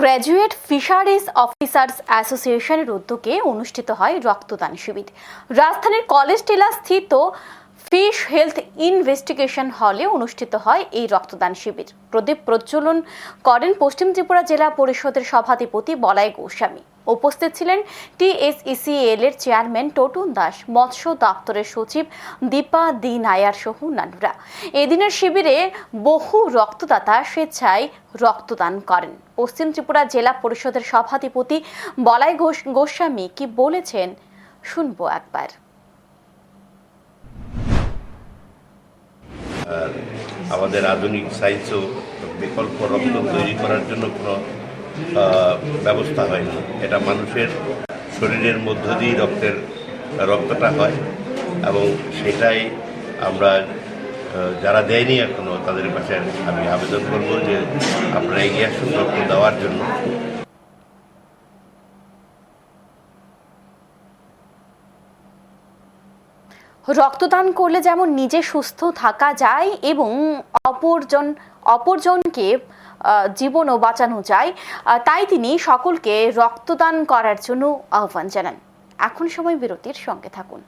Graduate fisheries officers অ্যাসোসিয়েশনের উদ্যোগে অনুষ্ঠিত হয় রক্তদান শিবির। রাজধানীর কলেজ টিলা স্থিত ফিশ হেলথ ইনভেস্টিগেশন হলে অনুষ্ঠিত হয় এই রক্তদান শিবির। প্রদীপ প্রজ্বলন করেন পশ্চিম ত্রিপুরা জেলা পরিষদের সভাধিপতি বলাই গোস্বামী। উপস্থিত ছিলেন টিএসইসিএল এর চেয়ারম্যান টোটুন দাস, মৎস্য দপ্তরের সচিব দীপা দি নায়ার সহ অন্যান্যরা। এদিনের শিবিরে বহু রক্তদাতা স্বেচ্ছায় রক্তদান করেন। পশ্চিম ত্রিপুরা জেলা পরিষদের সভাধিপতি বলাই গোস্বামী কি বলেছেন শুনব একবার। আমাদের আধুনিক সায়েন্সেও বিকল্প রক্ত তৈরি করার জন্য কোনো ব্যবস্থা হয়নি। এটা মানুষের শরীরের মধ্য দিয়েই রক্তের, রক্তটা হয় এবং সেটাই আমরা যারা দেয়নি এখনও তাদের কাছে আমি আবেদন করব যে আপনারা এগিয়ে আসুন রক্ত দেওয়ার জন্য। রক্তদান করলে যেমন নিজে সুস্থ থাকা যায় এবং অপরজন, অপরজনকে জীবনও বাঁচানো যায় তাই তিনি সকলকে রক্তদান করার জন্য আহ্বান জানান। এখন সময় বিরতির সঙ্গে থাকুন।